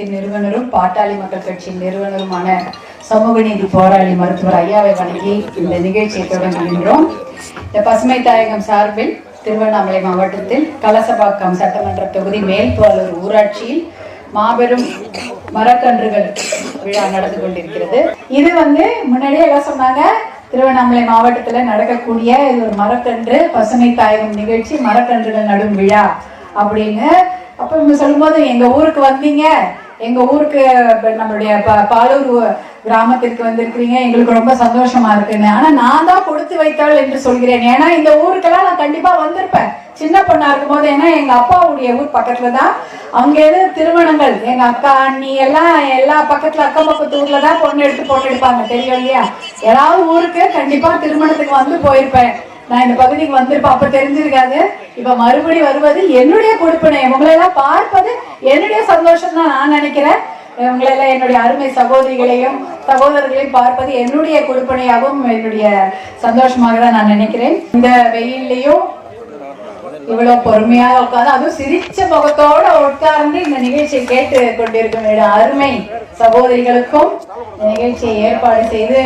இயக்கத்தின் நிறுவனரும் பாட்டாளி மக்கள் கட்சியின் நிறுவனருமான சமூக நீதி போராளி மருத்துவர் ஐயாவை வணங்கி இந்த நிகழ்ச்சியை தொடங்குகின்றோம் இந்த பசுமை தாயகம் சார்பில் திருவண்ணாமலை மாவட்டத்தில் கலசபாக்கம் சட்டமன்ற தொகுதி மேல்பாலூர் ஊராட்சியில் மாபெரும் மரக்கன்றுகள் விழா நடந்து கொண்டிருக்கிறது. இது வந்து முன்னாடியே எல்லாம் சொன்னாங்க திருவண்ணாமலை மாவட்டத்துல நடக்கக்கூடிய இது ஒரு மரக்கன்று பசுமை தாயகம் நிகழ்ச்சி மரக்கன்றுகள் நடும் விழா அப்படின்னு. அப்போ இவங்க சொல்லும்போது எங்க ஊருக்கு வந்தீங்க? எங்க ஊருக்கு நம்மளுடைய ப- பாலூர் கிராமத்திற்கு வந்திருக்கிறீங்க. எங்களுக்கு ரொம்ப சந்தோஷமா இருக்குன்னு. ஆனா நான் தான் கொடுத்து வைத்தாள் என்று சொல்கிறேன். ஏன்னா இந்த ஊருக்கெல்லாம் நான் கண்டிப்பா வந்திருப்பேன். சின்ன பொண்ணா இருக்கும்போது ஏன்னா எங்க அப்பாவுடைய ஊர் பக்கத்துல தான் அங்க எது திருமணங்கள். எங்க அக்கா அண்ணி எல்லாம் எல்லா பக்கத்துல அக்கம் பக்கத்து ஊர்ல தான் பொண்ணு எடுத்து பொண்ணு எடுப்பாங்க. தெரியும் இல்லையா? ஏதாவது ஊருக்கு கண்டிப்பா திருமணத்துக்கு வந்து போயிருப்பேன். நான் இந்த பகுதிக்கு வந்திருப்பேன். அப்ப தெரிஞ்சிருக்காது. இப்ப மறுபடி வருவது என்னுடைய கொடுப்பினை உங்களை எல்லாம் பார்ப்பது என்னுடைய சந்தோஷம் தான் நான் நினைக்கிறேன். உங்களை எல்லாம் என்னுடைய அருமை சகோதரிகளையும் சகோதரர்களையும் பார்ப்பது என்னுடைய கொடுப்பனையாகவும் என்னுடைய சந்தோஷமாக தான் நான் நினைக்கிறேன். இந்த வெயில்லையும் இவ்வளவு பொறுமையாக உட்கார்ந்து அதுவும் சிரிச்ச முகத்தோட உட்கார்ந்து இந்த நிகழ்ச்சியை கேட்டு கொண்டிருக்கும் அருமை சகோதரிகளுக்கும் இந்த நிகழ்ச்சியை ஏற்பாடு செய்து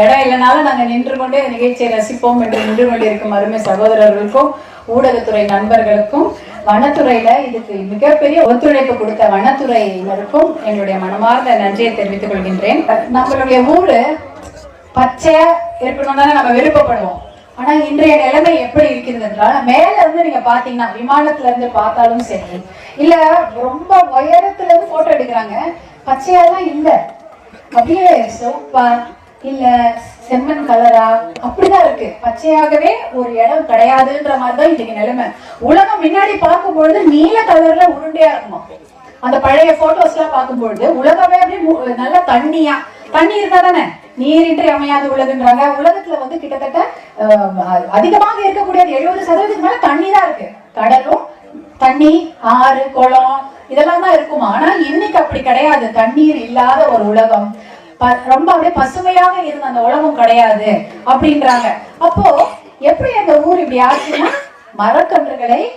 இடம் இல்லைனாலும் நாங்க நின்று கொண்டே இந்த நிகழ்ச்சியை ரசிப்போம் என்று நின்று கொண்டிருக்கும் அருமை சகோதரர்களுக்கும் ஊடகத்துறை நண்பர்களுக்கும் வனத்துறையில இதுக்கு மிகப்பெரிய ஒத்துழைப்பு கொடுத்த வனத்துறையினருக்கும் என்னுடைய மனமார்ந்த நன்றியை தெரிவித்துக் கொள்கின்றேன். நம்மளுடைய ஊரு பச்சையா இருக்கணும் தானே நம்ம விருப்பப்படுவோம். ஆனா இன்றைய நிலைமை எப்படி இருக்கிறது என்றால் மேல இருந்து நீங்க பாத்தீங்கன்னா விமானத்துல இருந்து பார்த்தாலும் சரி இல்ல ரொம்ப உயரத்துல இருந்து போட்டோ எடுக்கிறாங்க. பச்சையாலாம் இல்ல. அப்படியே சிவப்பா இல்ல செம்மண் கலரா அப்படிதான் இருக்கு. பச்சையாகவே ஒரு இடம் கிடையாதுன்ற மாதிரி தான் இன்னைக்கு நிலைமை. உலகம் முன்னாடி பார்க்கும் பொழுது நீல கலர்ல உருண்டையா இருக்குமா? அந்த பழைய போட்டோஸ் எல்லாம் பார்க்கும்பொழுது உலகமே அப்படியே மு- தண்ணியா. தண்ணி இருந்தா தானே? நீரின்றி அமையாத உலகன்றாங்க. உலகத்துல வந்து கிட்டத்தட்ட அதிகமாக இருக்கக்கூடியது எழுபது சதவீதத்துக்கு மேல தண்ணி தான் இருக்கு. கடலும் தண்ணி ஆறு குளம் இதெல்லாம் தான் இருக்குமா. ஆனா இன்னைக்கு அப்படி கிடையாது. தண்ணீர் இல்லாத ஒரு உலகம். ப- ரொம்ப அப்படியே பசுமையாக இருந்த அந்த உலகம் கிடையாது அப்படின்றாங்க. அப்போ எப்படி அந்த ஊர் இப்படி ஆச்சுன்னா மரக்கன்றுகளை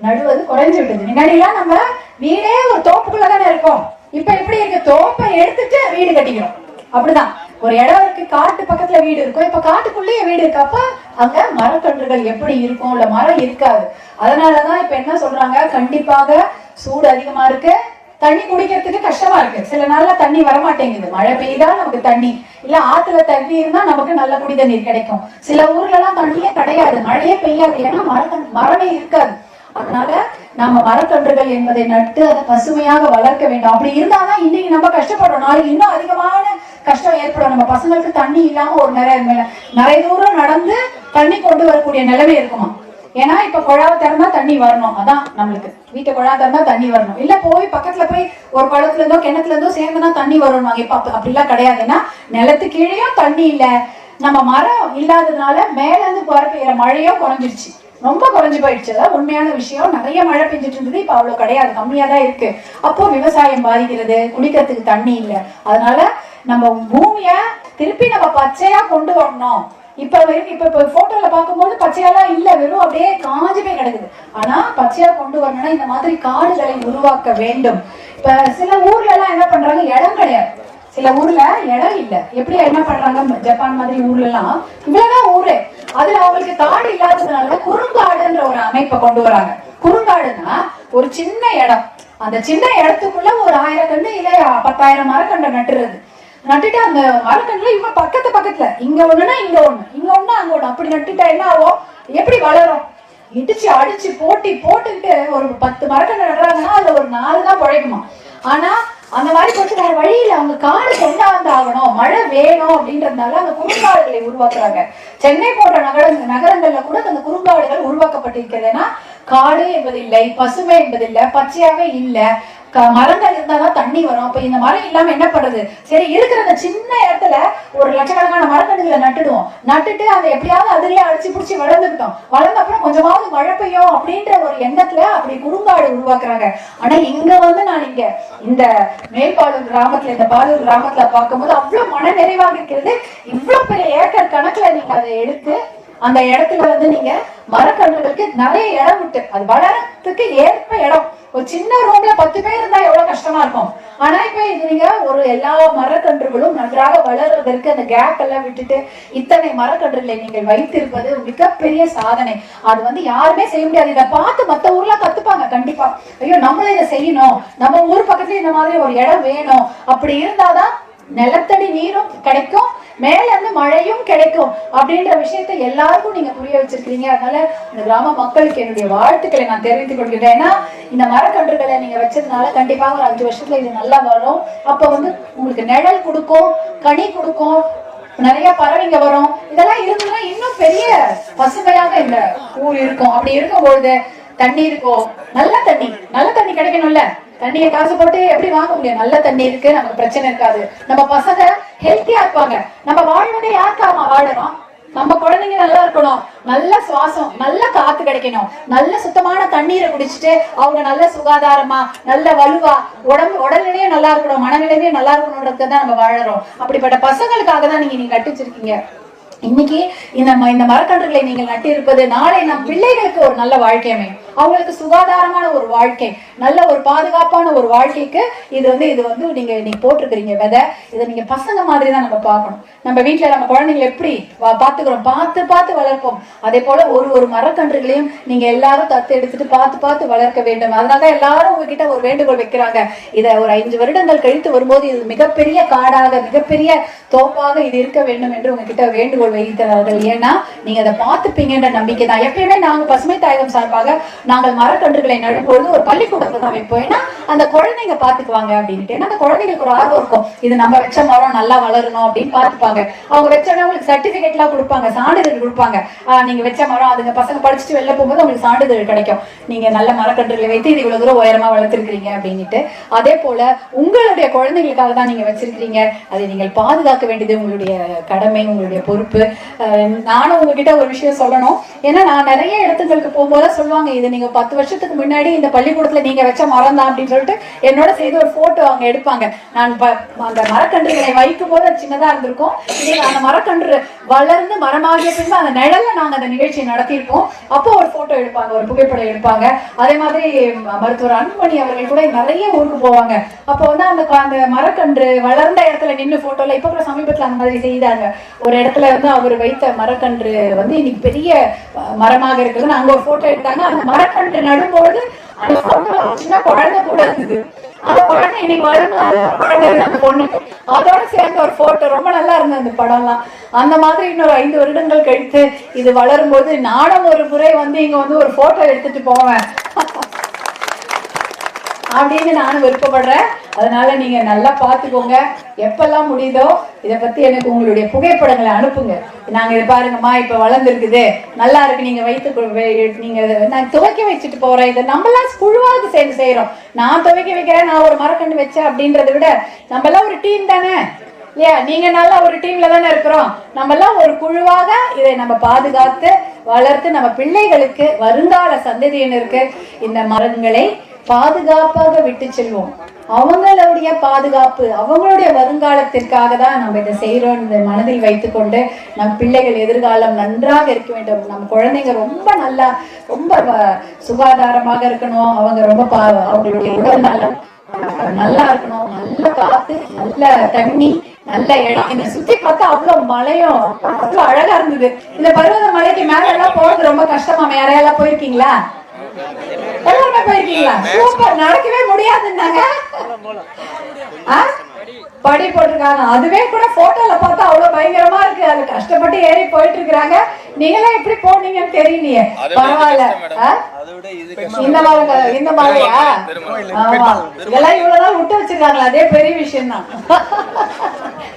நடுவது குறைஞ்சு விட்டது. முன்னாடிலாம் நம்ம வீடே ஒரு தோப்புக்குள்ள தானே இருக்கோம். இப்ப எப்படி இருக்கு? தோப்பை எடுத்துட்டு வீடு கட்டிக்கிறோம். அப்படிதான். ஒரு இடம் இருக்கு காட்டு பக்கத்துல வீடு இருக்கும். இப்ப காட்டுக்குள்ளேயே வீடு இருக்கு. அப்ப அங்க மரக்கன்றுகள் எப்படி இருக்கும்? இல்ல மரம் இருக்காது. அதனாலதான் இப்ப என்ன சொல்றாங்க? கண்டிப்பாக சூடு அதிகமா இருக்கு. தண்ணி குடிக்கிறதுக்கு கஷ்டமா இருக்கு. சில நாள்ல தண்ணி வரமாட்டேங்குது. மழை பெய்தா நமக்கு தண்ணி. இல்ல ஆத்துல தண்ணி இருந்தா நமக்கு நல்ல குடி தண்ணீர் கிடைக்கும். சில ஊர்ல எல்லாம் தண்ணியே கிடையாது. மழையே பெய்யாது. ஏன்னா மரம் மரமே இருக்காது. அதனால நாம மரக்கன்றுகள் என்பதை நட்டு அதை பசுமையாக வளர்க்க வேண்டும். அப்படி இருந்தாதான் இன்னைக்கு நம்ம கஷ்டப்படுறோம். நாளைக்கு இன்னும் அதிகமான கஷ்டம் ஏற்படும். நம்ம பசங்களுக்கு தண்ணி இல்லாம ஒரு நிறைய நிறைய தூரம் நடந்து தண்ணி கொண்டு வரக்கூடிய நிலைமை இருக்குமா? ஏன்னா இப்ப குழாவை திறந்தா தண்ணி வரணும். அதான் நம்மளுக்கு. வீட்டை குழா திறந்தா தண்ணி வரணும். இல்ல போய் பக்கத்துல போய் ஒரு குளத்துல இருந்தோ கிணத்துல இருந்தோ சேர்ந்துனா தண்ணி வரும் இப்ப அப்ப- அப்படிலாம் கிடையாது. ஏன்னா நிலத்து கீழேயும் தண்ணி இல்ல. நம்ம மரம் இல்லாததுனால மேல இருந்து போற பெய்யற மழையும் குறைஞ்சிருச்சு. ரொம்ப குறைஞ்சு போயிடுச்சு. அதான் உண்மையான விஷயம். நிறைய மழை பெஞ்சிட்டு இருந்தது. இப்ப அவ்வளவு கிடையாது. கம்மியா தான் இருக்கு. அப்போ விவசாயம் பாதிக்கிறது. குடிக்கிறதுக்கு தண்ணி இல்ல. அதனால நம்ம பூமிய திருப்பி நம்ம பச்சையா கொண்டு வரணும். இப்ப வரைக்கும் இப்ப இப்ப போட்டோல பார்க்கும்போது பச்சையாலாம் இல்ல. வெறும் அப்படியே காஞ்சு போய் கிடக்குது. ஆனா பச்சையா கொண்டு வரணும்னா இந்த மாதிரி காடுகளை உருவாக்க வேண்டும். இப்ப சில ஊர்ல எல்லாம் என்ன பண்றாங்க? இடம் கிடையாது. சில ஊர்ல இடம் இல்ல. எப்படி என்ன பண்றாங்க? ஜப்பான் மாதிரி ஊர்ல எல்லாம் இவ்வளவுதான் ஊரு. அதுல அவங்களுக்கு காடு இல்லாததுனால குறுங்காடுன்ற ஒரு அமைப்பை கொண்டு வராங்க. குறுங்காடுன்னா ஒரு சின்ன இடம். அந்த சின்ன இடத்துக்குள்ள ஒரு ஆயிரம் கண்டு இல்ல பத்தாயிரம் மரக்கண்டை நட்டுறது. நட்டுட்டு அந்த மரக்கன்றுல இவங்க பக்கத்து பக்கத்துல இங்க ஒண்ணுன்னா இங்க ஒண்ணு இங்க ஒண்ணு அங்க ஒண்ணு. அப்படி நட்டுட்டா என்ன ஆகும்? எப்படி வளரும்? இடிச்சு அடிச்சு போட்டி போட்டுக்கிட்டு ஒரு பத்து மரக்கன்று நடுறாங்கன்னா அதுல ஒரு நாலு தான் பழைக்குமா ஆனா அந்த மாதிரி போட்டு வேற வழியில காடு கொண்டாந்து ஆகணும் மழை வேணும் அப்படின்றதுனால அந்த குறுங்காடுகளை உருவாக்குறாங்க. சென்னை போன்ற நகர நகரங்கள்ல கூட அந்த குறுங்காடுகள் உருவாக்கப்பட்டிருக்கிறது. ஏன்னா காடு என்பதில்லை பசுமை என்பதில்லை பச்சையாவே இல்ல. மரங்கள் இருந்தாதான் தண்ணி வரும். அப்ப இந்த மரம் இல்லாம என்ன பண்றது? சரி இருக்கிற அந்த சின்ன இடத்துல ஒரு லட்சக்கணக்கான மரக்கன்றுகளை நட்டுடுவோம். நட்டுட்டு அதை எப்படியாவது அதுலயே அடிச்சு புடிச்சு வளர்ந்துக்கிட்டோம். வளர்ந்த மழை பெய்யும் அப்படின்ற ஒரு எண்ணத்துல அப்படி குறுங்காடு உருவாக்குறாங்க. ஆனா இங்க வந்து நான் இங்க இந்த மேல்பாலூர் கிராமத்துல இந்த பாலூர் கிராமத்துல பார்க்கும்போது அவ்வளவு மன நிறைவாக இருக்கிறது. இவ்வளவு பெரிய ஏக்கர் கணக்குல நீங்க அதை எடுத்து அந்த இடத்துல வந்து நீங்க மரக்கன்றுகளுக்கு நிறைய இடம் விட்டு அது வளரத்துக்கு ஏற்ப இடம். ஒரு சின்ன ரூம்ல பத்து பேர் இருந்தா எவ்வளவு இருக்கும் ஆனா இப்ப இது நீங்க ஒரு எல்லா மரக்கன்றுகளும் நன்றாக வளர்வதற்கு அந்த கேப் எல்லாம் விட்டுட்டு இத்தனை மரக்கன்றுகளை நீங்கள் வைத்திருப்பது மிகப்பெரிய சாதனை. அது வந்து யாருமே செய்ய முடியாது. இதை பார்த்து மத்த ஊர்ல கத்துப்பாங்க கண்டிப்பா. ஐயோ நம்மளும் இதை செய்யணும். நம்ம ஊர் பக்கத்துல இந்த மாதிரி ஒரு இடம் வேணும். அப்படி இருந்தாதான் நிலத்தடி நீரும் கிடைக்கும் மேல இருந்து மழையும் கிடைக்கும் அப்படின்ற விஷயத்தை எல்லாருக்கும் நீங்க புரிய வச்சிருக்கீங்க அதனால இந்த கிராம மக்களுக்கு என்னுடைய வாழ்த்துக்களை நான் தெரிவித்துக் கொள்கிறேன் ஏன்னா இந்த மரக்கன்றுகளை நீங்க வச்சதுனால கண்டிப்பாக ஒரு அஞ்சு வருஷத்துல இது நல்லா வரும். அப்ப வந்து உங்களுக்கு நிழல் கொடுக்கும் கனி கொடுக்கும் நிறைய பறவைங்க வரும். இதெல்லாம் இருந்ததுன்னா இன்னும் பெரிய பசுமையாக இந்த ஊர் இருக்கும். அப்படி இருக்கும் பொழுது தண்ணி இருக்கும். நல்ல தண்ணி நல்ல தண்ணி கிடைக்கணும்ல? தண்ணியை காசு போட்டு எப்படி வாங்க முடியும்? நல்ல தண்ணி இருக்கு நமக்கு பிரச்சனை இருக்காது. நம்ம பசங்க ஹெல்த்தியா இருப்பாங்க. நம்ம வாழ்வதே யாருக்காமா வாழறோம் நம்ம குழந்தைங்க நல்லா இருக்கணும். நல்ல சுவாசம் நல்ல காத்து கிடைக்கணும். நல்ல சுத்தமான தண்ணீரை குடிச்சிட்டு அவங்க நல்ல சுகாதாரமா நல்ல வலுவா உடம்பு உடல்நிலையும் நல்லா இருக்கணும் மனநிலையும் நல்லா இருக்கணும்ன்றது தான் நம்ம வாழறோம். அப்படிப்பட்ட பசங்களுக்காக தான் நீங்க நீங்க கட்டிச்சிருக்கீங்க. இன்னைக்கு இந்த ம- இந்த மரக்கன்றுகளை நீங்கள் நட்டிருப்பது நாளை நம் பிள்ளைகளுக்கு ஒரு நல்ல வாழ்க்கை அமையும். அவங்களுக்கு சுகாதாரமான ஒரு வாழ்க்கை நல்ல ஒரு பாதுகாப்பான ஒரு வாழ்க்கைக்கு இது வந்து இது வந்து நீங்க நீங்க போட்டிருக்கிறீங்க விதை. இதை நீங்க பசங்க மாதிரி தான் நம்ம பார்க்கணும். நம்ம வீட்டுல நம்ம குழந்தைங்களை எப்படி பாத்துக்கிறோம் பார்த்து பார்த்து வளர்ப்போம். அதே போல ஒரு ஒரு மரக்கன்றுகளையும் நீங்க எல்லாரும் தத்து எடுத்துட்டு பார்த்து பார்த்து வளர்க்க வேண்டும். அதனாலதான் எல்லாரும் உங்ககிட்ட ஒரு வேண்டுகோள் வைக்கிறாங்க. இதை ஒரு ஐந்து வருடங்கள் கழித்து வரும்போது இது மிகப்பெரிய காடாக மிகப்பெரிய தோப்பாக இது இருக்க வேண்டும் என்று உங்ககிட்ட வேண்டுகோள் வைக்கிறார்கள். ஏன்னா நீங்க அதை பார்த்துப்பீங்கன்ற நம்பிக்கை தான் எப்பயுமே நாங்க பசுமை தாயகம் சார்பாக நாங்கள் மரக்கன்றுகளை நடும்பொழுது ஒரு பள்ளிக்கூடத்துல தான் வைப்போம். ஏன்னா அந்த குழந்தைங்க பாத்துக்குவாங்க அப்படின்ட்டு ஏன்னா அந்த குழந்தைங்களுக்கு ஒரு ஆர்வம் இருக்கும். இது நம்ம வச்ச மரம் நல்லா வளரணும் அப்படின்னு பாத்துப்பாங்க அவங்க வச்சோடனே அவங்களுக்கு சர்டிபிகேட் எல்லாம் கொடுப்பாங்க. சான்றிதழ் கொடுப்பாங்க. நீங்க வச்ச மரம் அதுங்க பசங்க படிச்சுட்டு வெளில போகும்போது அவங்களுக்கு சான்றிதழ் கிடைக்கும். நீங்க நல்ல மரக்கன்றுகளை வைத்து இது இவ்வளவு தூரம் உயரமா வளர்த்துருக்கீங்க அப்படின்ட்டு அதே போல உங்களுடைய குழந்தைகளுக்காக தான் நீங்க வச்சிருக்கிறீங்க. அதை நீங்கள் பாதுகாக்க வேண்டியது உங்களுடைய கடமை உங்களுடைய பொறுப்பு. நானும் உங்ககிட்ட ஒரு விஷயம் சொல்லணும். ஏன்னா நான் நிறைய இடத்துங்களுக்கு போகும்போது சொல்லுவாங்க இது நீங்க பத்து வருஷத்துக்கு முன்னாடி இந்த பள்ளிக்கூடத்துல நீங்க வச்ச மரம் தான் அப்படின்னு சொல்லிட்டு என்னோட செய்து ஒரு போட்டோ அவங்க எடுப்பாங்க. நான் அந்த மரக்கன்றுகளை வைக்கும் போது அது சின்னதா இருந்திருக்கும். அந்த மரக்கன்று வளர்ந்து மரமாகிய பின்பு அந்த நிழல்ல நாங்க அந்த நிகழ்ச்சியை நடத்தியிருப்போம். அப்போ ஒரு போட்டோ எடுப்பாங்க ஒரு புகைப்படம் எடுப்பாங்க. அதே மாதிரி மருத்துவர் அன்புமணி அவர்கள் கூட நிறைய ஊருக்கு போவாங்க. அப்போ வந்து அந்த அந்த மரக்கன்று வளர்ந்த இடத்துல நின்று போட்டோல இப்ப கூட சமீபத்துல அந்த மாதிரி செய்தாங்க. ஒரு இடத்துல வந்து அவர் வைத்த மரக்கன்று வந்து இன்னைக்கு பெரிய மரமாக இருக்குதுன்னு அங்க ஒரு போட்டோ எடுத்தாங்க. அந்த பண்ணிட்டு நடும்போது அந்த photo சின்ன குழந்தை கூட இருந்தது. அந்த குழந்தை இன்னைக்கு வளர்ந்து குழந்தை அந்த பொண்ணு. அதோட சேர்ந்த ஒரு போட்டோ ரொம்ப நல்லா இருந்தது அந்த படம்லாம். அந்த மாதிரி இன்னொரு ஐந்து வருடங்கள் கழித்து இது வளரும் போது நானும் ஒரு முறை வந்து இங்க வந்து ஒரு போட்டோ எடுத்துட்டு போவேன். அப்படின்னு நானும் விருப்பப்படுறேன். அதனால நீங்க நல்லா பார்த்துக்கோங்க. எப்பெல்லாம் முடியுதோ இதை பத்தி எனக்கு உங்களுடைய புகைப்படங்களை அனுப்புங்க. நாங்க இதை பாருங்கம்மா இப்ப வளர்ந்துருக்குது. நல்லா இருக்கு. நீங்க வைத்து நீங்க நான் துவைக்க வச்சுட்டு போறேன். இதை நம்மளாம் குழுவாக சேர்ந்து செய்யறோம் நான் துவைக்க வைக்கிறேன் நான் ஒரு மரக்கன்று வச்சேன் அப்படின்றத விட நம்ம எல்லாம் ஒரு டீம் தானே? இல்லையா? நீங்க நல்லா ஒரு டீம்ல தானே இருக்கிறோம். நம்ம எல்லாம் ஒரு குழுவாக இதை நம்ம பாதுகாத்து வளர்த்து நம்ம பிள்ளைகளுக்கு வருங்கால சந்ததியினருக்கு இந்த மரங்களை பாதுகாப்பாக விட்டு செல்வோம். அவங்களுடைய பாதுகாப்பு அவங்களுடைய வருங்காலத்திற்காக தான் நம்ம இதை செய்யறோம் இந்த மனதில் வைத்துக்கொண்டு நம் பிள்ளைகள் எதிர்காலம் நன்றாக இருக்க வேண்டும். நம் குழந்தைங்க ரொம்ப நல்லா ரொம்ப சுகாதாரமாக இருக்கணும். அவங்க ரொம்ப பா- அவங்களுடைய உடல் நலம் நல்லா இருக்கணும். நல்ல காத்து நல்ல தண்ணி நல்ல இடம். இந்த சுத்தி பார்த்தா அவ்வளவு மலையும் அவ்வளவு அழகா இருந்தது. இந்த பருவத மலைக்கு மேல எல்லாம் போறது ரொம்ப கஷ்டமா? யாரையெல்லாம் போயிருக்கீங்களா? போயிருக்கீங்களா? சூப்பர். நடக்கவே முடியாதுன்னாங்க? படி போட்டிருக்காங்க. அதுவே கூட போட்டோல பார்த்தா அவ்வளவு பயங்கரமா இருக்கு. அது கஷ்டப்பட்டு ஏறி போயிட்டு இருக்காங்க நீங்களாம் எப்படி போனீங்கன்னு தெரியலையே. பரவாயில்ல? இந்த மலை இந்த ஆமா. இதெல்லாம் இவ்வளவுதான் விட்டு வச்சிருக்காங்களா. அதே பெரிய விஷயம் தான்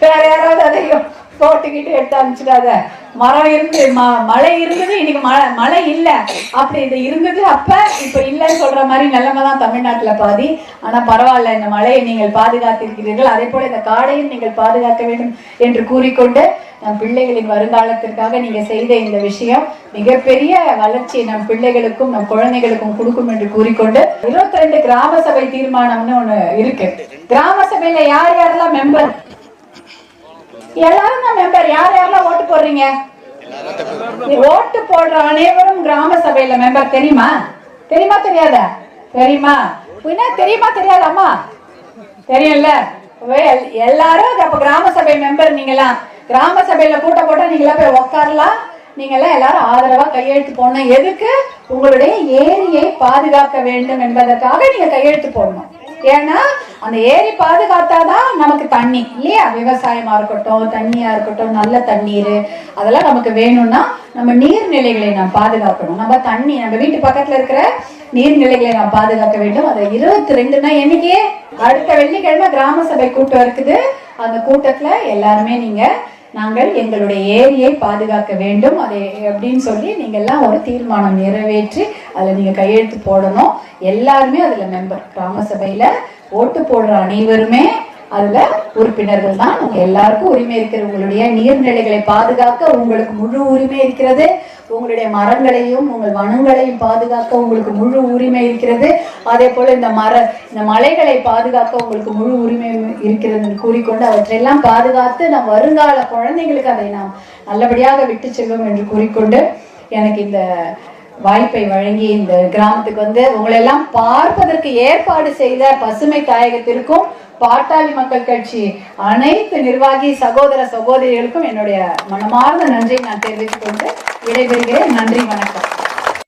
வேற யாராவது அதையும் போட்டுக்கிட்டு எடுத்து அனுப்பிச்சிடாத. மரம் இருந்து ம- மழை இருந்தது இன்னைக்கு மழை மழை இல்லை. அப்படி இது இருந்தது அப்ப இப்ப இல்லைன்னு சொல்ற மாதிரி நிலைமை தான் தமிழ்நாட்டுல பாதி. ஆனா பரவாயில்ல இந்த மழையை நீங்கள் பாதுகாத்திருக்கிறீர்கள். அதே போல இந்த காடையும் நீங்கள் பாதுகாக்க வேண்டும் என்று கூறிக்கொண்டு நம் பிள்ளைகளின் வருங்காலத்திற்காக நீங்கள் செய்த இந்த விஷயம் மிகப்பெரிய வளர்ச்சியை நம் பிள்ளைகளுக்கும் நம் குழந்தைகளுக்கும் கொடுக்கும் என்று கூறிக்கொண்டு இருபத்தி ரெண்டு கிராம சபை தீர்மானம்னு ஒண்ணு இருக்கு. கிராம சபையில யார் யாரெல்லாம் மெம்பர் எல்லாரும் தான் மெம்பர் யார் யாரெல்லாம் ஓட்டு போடுறீங்க? ஓட்டு போடுற அனைவரும் கிராம சபையில மெம்பர் தெரியுமா? தெரியுமா தெரியாதா? தெரியுமா? என்ன தெரியுமா தெரியாதாமா தெரியும்ல? எல்லாரும் அப்ப கிராம சபை மெம்பர் நீங்களாம் கிராம சபையில கூட்ட போட்டா நீங்களா போய் உட்காரலாம் நீங்க எல்லாம் எல்லாரும் ஆதரவா கையெழுத்து போடணும். எதுக்கு? உங்களுடைய ஏரியை பாதுகாக்க வேண்டும் என்பதற்காக நீங்க கையெழுத்து போடணும். ஏன்னா அந்த ஏரி பாதுகாத்தாதான் நமக்கு தண்ணி. இல்லையா? விவசாயமா இருக்கட்டும் தண்ணியா இருக்கட்டும் நல்ல தண்ணீர் அதெல்லாம் நமக்கு வேணும்னா நம்ம நீர்நிலைகளை நாம் பாதுகாக்கணும். நம்ம தண்ணி நம்ம வீட்டு பக்கத்துல இருக்கிற நீர்நிலைகளை நாம் பாதுகாக்க வேண்டும். அதை இருபத்தி ரெண்டுனா என்னைக்கே? அடுத்த வெள்ளிக்கிழமை கிராம சபை கூட்டம் இருக்குது. அந்த கூட்டத்துல எல்லாருமே நீங்க நாங்கள் எங்களுடைய ஏரியை பாதுகாக்க வேண்டும். அதை அப்படின்னு சொல்லி நீங்கள் எல்லாம் ஒரு தீர்மானம் நிறைவேற்றி அதில் நீங்கள் கையெழுத்து போடணும். எல்லாருமே அதில் மெம்பர் கிராம சபையில் ஓட்டு போடுற அனைவருமே அதுல உறுப்பினர்கள் தான் உங்க எல்லாருக்கும் உரிமை இருக்கிற உங்களுடைய நீர்நிலைகளை பாதுகாக்க உங்களுக்கு முழு உரிமை இருக்கிறது. உங்களுடைய மரங்களையும் உங்கள் வனங்களையும் பாதுகாக்க உங்களுக்கு முழு உரிமை இருக்கிறது. அதே போல இந்த மர இந்த மலைகளை பாதுகாக்க உங்களுக்கு முழு உரிமை இருக்கிறது கூறிக்கொண்டு அவற்றையெல்லாம் பாதுகாத்து நம் வருங்கால குழந்தைகளுக்கு அதை நாம் நல்லபடியாக விட்டு செல்வோம் என்று கூறிக்கொண்டு எனக்கு இந்த வாய்ப்பை வழங்கி இந்த கிராமத்துக்கு வந்து உங்களெல்லாம் பார்ப்பதற்கு ஏற்பாடு செய்த பசுமை தாயகத்திற்கும் பாட்டாளி மக்கள் கட்சி அனைத்து நிர்வாகி சகோதர சகோதரிகளுக்கும் என்னுடைய மனமார்ந்த நன்றியை நான் தெரிவித்துக் கொண்டு விடைபெறுகிறேன். நன்றி வணக்கம்.